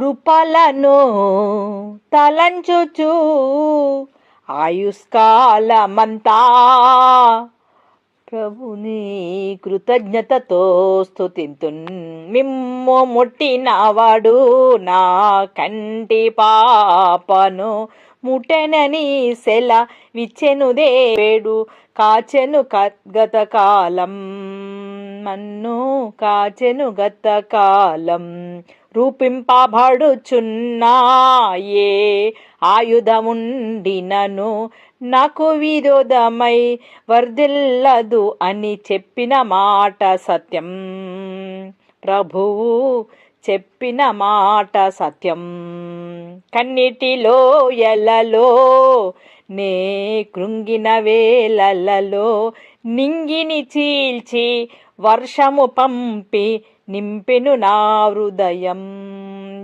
కృపలను తలంచుచు ఆయుష్కాలమంతా. ప్రభుని కృతజ్ఞతతో స్తుతింతున్ మిమ్ము ముట్టినవాడు నా కంటి పాపను ముట్టెనని సెల విచ్చెనుదేడు కాచెను గత గతకాలం మన్ను కాచెను గతకాలం రూపింపబడుచున్నాయే. ఆయుధముండినను నాకు విరోధమై వర్ధిల్లదు అని చెప్పిన మాట సత్యం. ప్రభువు చెప్పిన మాట సత్యం. కన్నిటిలో ఎలలో నే కృంగిన వేలలలో నింగిని చీల్చి వర్షము పంపి నింపెను నా హృదయం.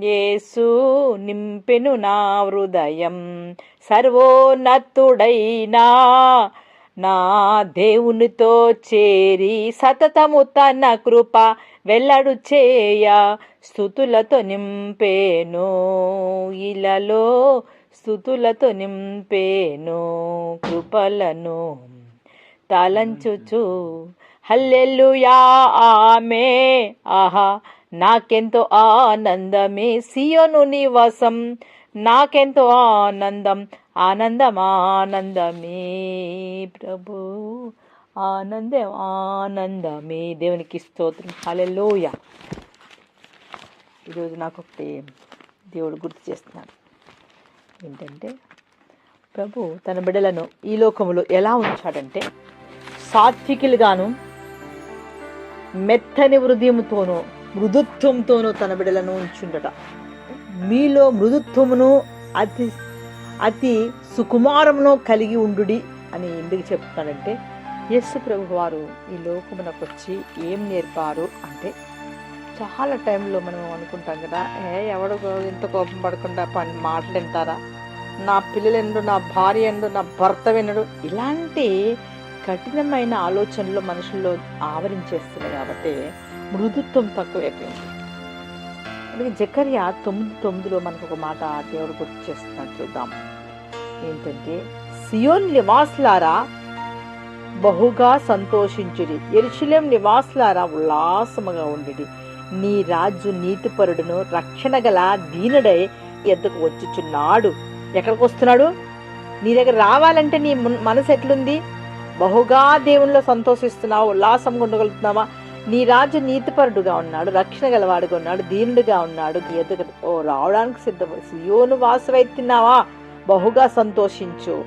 యేసు నింపెను నా హృదయం. సర్వోన్నతుడైనా నా దేవునితో చేరి సతతము తన కృప వెల్లడు చేయ స్థుతులతో నింపేను. ఇలలో స్థుతులతో నింపేను కృపలను తలంచుచు. హల్లెల్లుయా ఆమె ఆహా నాకెంతో ఆనందమే సియోను నివాసం. నాకెంతో ఆనందం ఆనందం ఆనందమే ప్రభు. ఆనందం ఆనందమే. దేవునికి స్తోత్రం. హలెలోయ ఈరోజు నాకు ఒకటి దేవుడు గుర్తు చేస్తున్నాడు. ఏంటంటే ప్రభు తన బిడ్డలను ఈ లోకములో ఎలా ఉంచాడంటే సాత్వికులుగాను మెత్తని హృదయంతోనూ మృదుత్వంతోనూ తన బిడలను ఉంచుండట. మీలో మృదుత్వమును అతి అతి సుకుమారమును కలిగి ఉండుడి అని ఎందుకు చెప్తానంటే యేసు ప్రభు వారు ఈ లోకమునకు వచ్చి ఏం నేర్పారు అంటే చాలా టైంలో మనం అనుకుంటాం కదా ఏ ఎవడు ఇంత కోపం పడకుండా పని మాటలు వింటారా? నా పిల్లలు ఎండు నా భార్య ఎండు నా భర్త వినడు. ఇలాంటి కఠినమైన ఆలోచనలు మనుషుల్లో ఆవరించేస్తున్నాయి కాబట్టి మృదుత్వం తక్కువైపోయింది. అందుకే జకర్య తొమ్మిది తొమ్మిదిలో మనకు ఒక మాట దేవుడు గుర్తు చేస్తున్నాడు చూద్దాం. ఏంటంటే సియోన్ నివాసులారా బహుగా సంతోషించుడి. ఎరుశలేం నివాసులారా ఉల్లాసముగా ఉండి నీ రాజు నీతిపరుడును రక్షణ గల దీనుడై ఎద్దకు వచ్చుచున్నాడు. ఎక్కడికి వస్తున్నాడు నీ దగ్గర రావాలంటే నీ మనసు ఎట్లుంది? బహుగా దేవునిలో సంతోషిస్తున్నావు ఉల్లాసంగా ఉండగలుగుతున్నావా? నీ రాజు నీతిపరుడుగా ఉన్నాడు రక్షణ గలవాడుగా ఉన్నాడు దీనుడిగా ఉన్నాడు నీ ఎదుగు ఓ రావడానికి సిద్ధపడి సియోను వాసవైతున్నావా బహుగా సంతోషించు.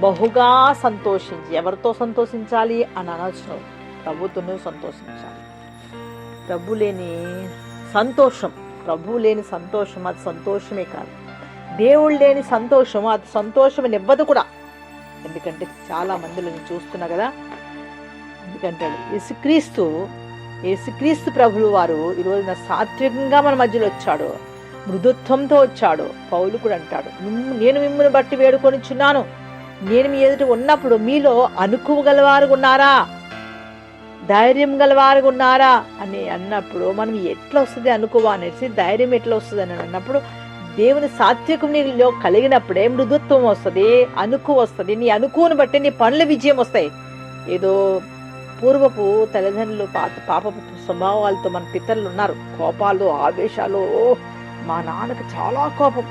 బహుగా సంతోషించి. ఎవరితో సంతోషించాలి? అని అనవసరం. ప్రభుత్వం సంతోషించాలి. ప్రభు లేని సంతోషం. ప్రభు లేని సంతోషం అది సంతోషమే కాదు. దేవుడు లేని సంతోషం అది సంతోషం ఇవ్వదు కూడా. ఎందుకంటే చాలా మందిలో నేను చూస్తున్నా కదా? ఎందుకంటే యేసుక్రీస్తు యేసుక్రీస్తు ప్రభులు వారు ఈరోజు నా సాత్వికంగా మన మధ్యలో వచ్చాడు. మృదుత్వంతో వచ్చాడు. పౌలు కూడా అంటాడు "మిమ్ము- నేను మిమ్మల్ని బట్టి వేడుకొనిచున్నాను నేను మీ ఎదుట ఉన్నప్పుడు మీలో అనుకోగలవారు ఉన్నారా? ధైర్యం గలవారు ఉన్నారా? అని అన్నప్పుడు మనం ఎట్లా వస్తుంది అనుకోవా అనేసి ధైర్యం ఎట్లా వస్తుంది? అని అన్నప్పుడు దేవుని సాత్వికం నీలో కలిగినప్పుడే మృదుత్వం వస్తుంది అనుకు వస్తుంది. నీ అనుకుని బట్టి నీ పనుల విజయం వస్తాయి. ఏదో పూర్వపు తల్లిదండ్రులు పాత పాపపు స్వభావాలతో మన పితరులు ఉన్నారు. కోపాలు ఆవేశాలు. మా నాన్నకి చాలా కోపం.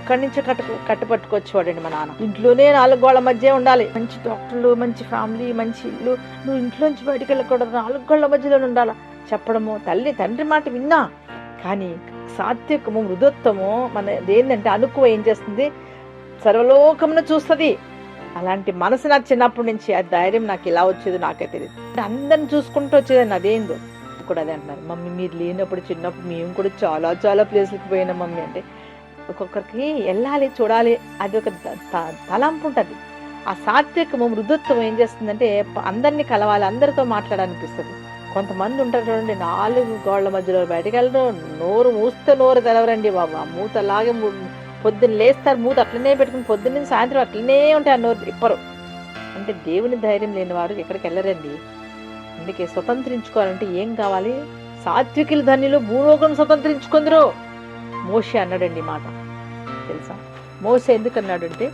అక్కడి నుంచి కట్టు కట్టుపట్టుకొచ్చేవాడండి మా నాన్న. ఇంట్లోనే నాలుగు గోళ్ళ మధ్య ఉండాలి. మంచి డాక్టర్లు మంచి ఫ్యామిలీ మంచి ఇల్లు. నువ్వు ఇంట్లోంచి బయటికి వెళ్ళకూడదు నాలుగు గోళ్ళ మధ్యలో ఉండాలి? చెప్పడము. తల్లి తండ్రి మాట విన్నా. కానీ సాత్వికము మృదుత్వము మన ఏంటంటే అనుకువ ఏం చేస్తుంది? సర్వలోకమును చూస్తుంది. అలాంటి మనసు నాకు చిన్నప్పటి నుంచి ఆ ధైర్యం నాకు ఇలా వచ్చేది నాకే తెలియదు అందరిని చూసుకుంటూ వచ్చేదాన్ని అదేందో. కూడా అదే అంటున్నారు. మమ్మీ మీరు లేనప్పుడు చిన్నప్పుడు మేము కూడా చాలా చాలా ప్లేసులకు పోయినాం మమ్మీ. అంటే ఒక్కొక్కరికి వెళ్ళాలి చూడాలి. అది ఒక త- తలంపు ఉంటుంది. ఆ సాత్వికము మృదుత్వం ఏం చేస్తుందంటే అందరినీ కలవాలి అందరితో మాట్లాడాలనిపిస్తుంది. కొంతమంది ఉంటారు చూడండి నాలుగు గోళ్ళ మధ్యలో బయటకు వెళ్ళరు నోరు మూస్తే నోరు తెలవరండి బాబు. ఆ మూత లాగే పొద్దున్న లేస్తారు మూత అట్లనే పెట్టుకుని పొద్దున్న నుంచి సాయంత్రం అట్లనే ఉంటాయి ఆ నోరు ఇప్పరు. అంటే దేవుని ధైర్యం లేని వారు ఎక్కడికి వెళ్ళరండి. అందుకే స్వతంత్రించుకోవాలంటే ఏం కావాలి? సాత్వికుల ధన్యులు భూలోకం స్వతంత్రించుకుందరు. మోషే అన్నాడండి మాట. తెలుసా? మోసే ఎందుకు అన్నాడంటే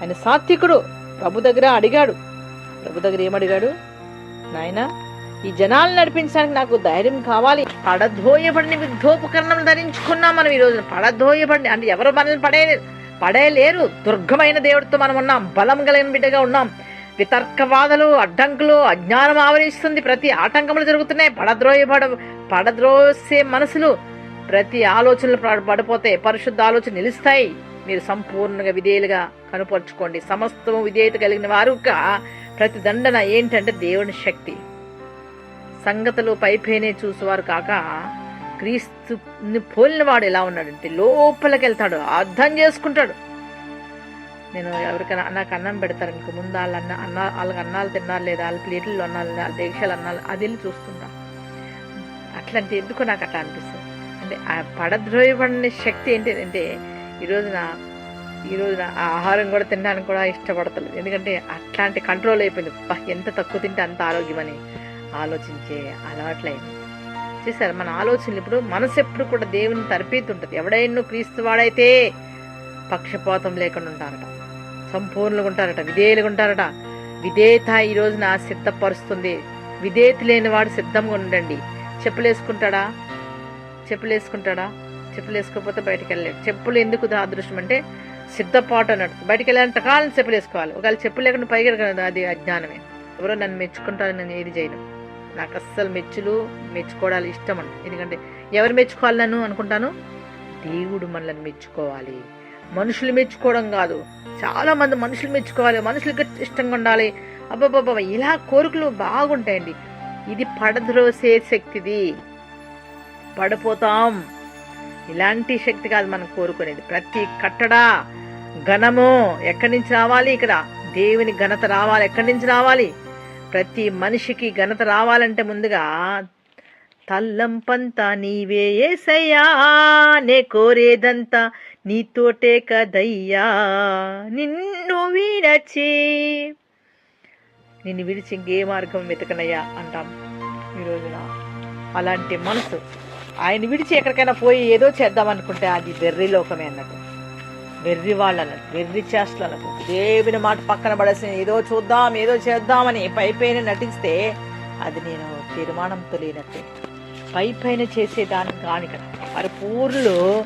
ఆయన సాత్వికుడు. ప్రభు దగ్గర అడిగాడు. ప్రభు దగ్గర ఏమడిగాడు? నాయనా ఈ జనాలు నడిపించడానికి నాకు ధైర్యం కావాలి. పడధోయబడిన యుద్ధోపకరణం ధరించుకున్నాం మనం ఈ రోజున పడధోయబడిన అంటే ఎవరు మనల్ని పడే పడేయలేరు దుర్గమైన దేవుడితో మనం ఉన్నాం బలం కలిగిన బిడ్డగా ఉన్నాం. వితర్కవాదలు అడ్డంకులు అజ్ఞానం ఆవరిస్తుంది. ప్రతి ఆటంకములు జరుగుతున్నాయి. పడద్రోయబడ పడద్రోసే మనసులు ప్రతి ఆలోచనలు పడిపోతాయి పడిపోతే పరిశుద్ధ ఆలోచన నిలుస్తాయి. మీరు సంపూర్ణంగా విధేయులుగా కనుపరుచుకోండి. సమస్తము విధేయత కలిగిన వారు ప్రతి దండన ఏంటంటే దేవుని శక్తి. సంగతులు పైపైనే చూసేవారు కాక క్రీస్తుని పోలినవాడు ఎలా ఉన్నాడంటే లోపలికి వెళ్తాడు అర్థం చేసుకుంటాడు. నేను ఎవరికైనా నాకు అన్నం పెడతారు ఇంక ముందు వాళ్ళు అన్న అన్న వాళ్ళకి అన్నాలు తిన్నారు లేదా వాళ్ళ ప్లేట్లు అన్నాలు వాళ్ళ దేశాలు అన్నాలు అది వెళ్ళి చూస్తుంటా. అట్లాంటి ఎందుకు నాకు అట్లా అనిపిస్తుంది. అంటే ఆ పడద్రోయబడిన శక్తి ఏంటిదంటే ఈరోజున ఈ రోజున ఈ రోజున ఆ ఆహారం కూడా తినడానికి కూడా ఇష్టపడతలేదు. ఎందుకంటే అట్లాంటి కంట్రోల్ అయిపోయింది. ఎంత తక్కువ తింటే అంత ఆరోగ్యమని. ఆలోచించే అలవాట్లైంది చూసారు మన ఆలోచనలు ఇప్పుడు మనసు ఎప్పుడు కూడా దేవుని తర్పీతుంటుంది ఎవడైనా క్రీస్తు వాడైతే పక్షపాతం లేకుండా ఉంటారట. సంపూర్ణంగా ఉంటారట. విధేయులుగా ఉంటారట. విధేయత ఈ రోజున సిద్ధపరుస్తుంది. విధేయత లేని వాడు సిద్ధంగా ఉండండి. చెప్పులు వేసుకుంటాడా చెప్పులు వేసుకుంటాడా చెప్పులు వేసుకోకపోతే బయటకు వెళ్ళలేడు. చెప్పులు ఎందుకు అదృష్టం అంటే సిద్ధపాటు అన్నట్టు బయటకు వెళ్ళాలంటే కాలం చెప్పులు వేసుకోవాలి ఒకవేళ చెప్పు లేకుండా పైకి అది అజ్ఞానమే. ఎవరో నన్ను మెచ్చుకుంటారని నేను ఏది చేయను. నాకు అస్సలు మెచ్చులు మెచ్చుకోవడాలు ఇష్టం అండి ఎందుకంటే ఎవరు మెచ్చుకోవాలి నన్ను అనుకుంటాను? దేవుడు మనల్ని మెచ్చుకోవాలి. మనుషులు మెచ్చుకోవడం కాదు. చాలా మంది మనుషులు మెచ్చుకోవాలి. మనుషులకి ఇష్టంగా ఉండాలి. అబ్బాబాబా ఇలా కోరికలు బాగుంటాయండి. ఇది పడద్రోసే శక్తిది. పడిపోతాం. ఇలాంటి శక్తి కాదు మనం కోరుకునేది. ప్రతి కట్టడా ఘనము ఎక్కడి నుంచి రావాలి? ఇక్కడ దేవుని ఘనత రావాలి. ఎక్కడి నుంచి రావాలి? ప్రతి మనిషికి ఘనత రావాలంటే ముందుగా తల్లంపంతా నీవే ఏసయ్యా నే కోరేదంతా నీతోటే కదయ్యా. నిన్ను విడచి నిన్ను విడిచి ఇంకే మార్గం వెతకనయ్యా అంటాం ఈ రోజున. అలాంటి మనసు ఆయన విడిచి ఎక్కడికైనా పోయి ఏదో చేద్దాం అనుకుంటే అది బెర్రీ లోకమే అన్నట్టు. వెర్రి వాళ్ళు వెర్రి చేష్టలు దేవుని మాట పక్కన పడేసి ఏదో చూద్దాం ఏదో చేద్దామని పై పైన నటిస్తే అది నేను తీర్మానంతో లేనట్టే పై పైన చేసేదాన్ని కాని కదా. పరిపూర్ణులు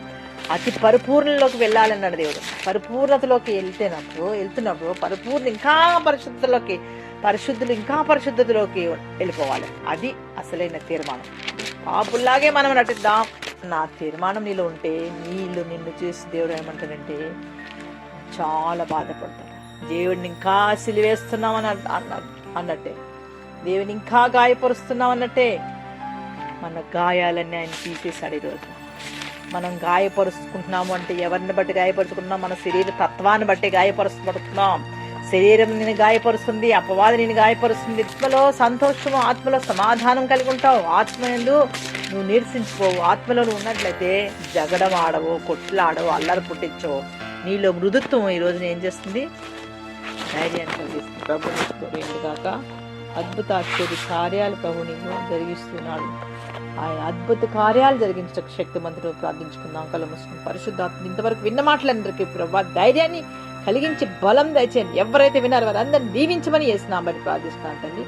అతి పరిపూర్ణలోకి వెళ్ళాలన్నాడు దేవుడు. పరిపూర్ణతలోకి వెళ్తేనప్పుడు వెళ్తున్నప్పుడు పరిపూర్ణ ఇంకా పరిశుద్ధతలోకి పరిశుద్ధులు ఇంకా పరిశుద్ధతలోకి వెళ్ళిపోవాలి. అది అసలైన తీర్మానం. పాపుల్లాగే మనం నటిద్దాం. నా తీర్మానం నీలో ఉంటే నీళ్ళు నిన్ను చూసి దేవుడు ఏమంటాడంటే చాలా బాధపడతాడు. దేవుడిని ఇంకా సిలివేస్తున్నామని అన్న- అన్నట్టే. దేవుని ఇంకా గాయపరుస్తున్నాం అన్నట్టే మన గాయాలన్నీ ఆయన తీసేశాడు ఈరోజు. మనం గాయపరుచుకుంటున్నాము అంటే ఎవరిని బట్టి గాయపరుచుకుంటున్నాం? మన శరీర తత్వాన్ని బట్టి గాయపరుచుకుంటున్నాం. శరీరం నేను గాయపరుస్తుంది అపవాది నేను గాయపరుస్తుంది. ఆత్మలో సంతోషము ఆత్మలో సమాధానం కలిగి ఉంటావు. ఆత్మ ఎందు నువ్వు నిరసించిపోవు. ఆత్మలో నువ్వు ఉన్నట్లయితే జగడం ఆడవు కొట్లాడవు అల్లరి పుట్టించవు. నీలో మృదుత్వం ఈ రోజున ఏం చేస్తుంది? ధైర్యాన్ని కలిగిస్తుంది. ప్రభు నీకు కాక అద్భుత ఆశ్చర్య కార్యాలు ప్రభు నీకు జరిగిస్తున్నాడు. ఆయన అద్భుత కార్యాలు జరిగించక శక్తిమంతుడు ప్రార్థించుకుందాం. కల ముసుకుని పరిశుద్ధాత్మ ఇంతవరకు విన్న మాటలందరికీ ప్రభా ధైర్యాన్ని కలిగించి బలం దయచేయండి. ఎవరైతే విన్నారో వారందరిని దీవించమని చేస్తున్నాం బట్టి ప్రార్థిస్తున్నాను తండ్రి.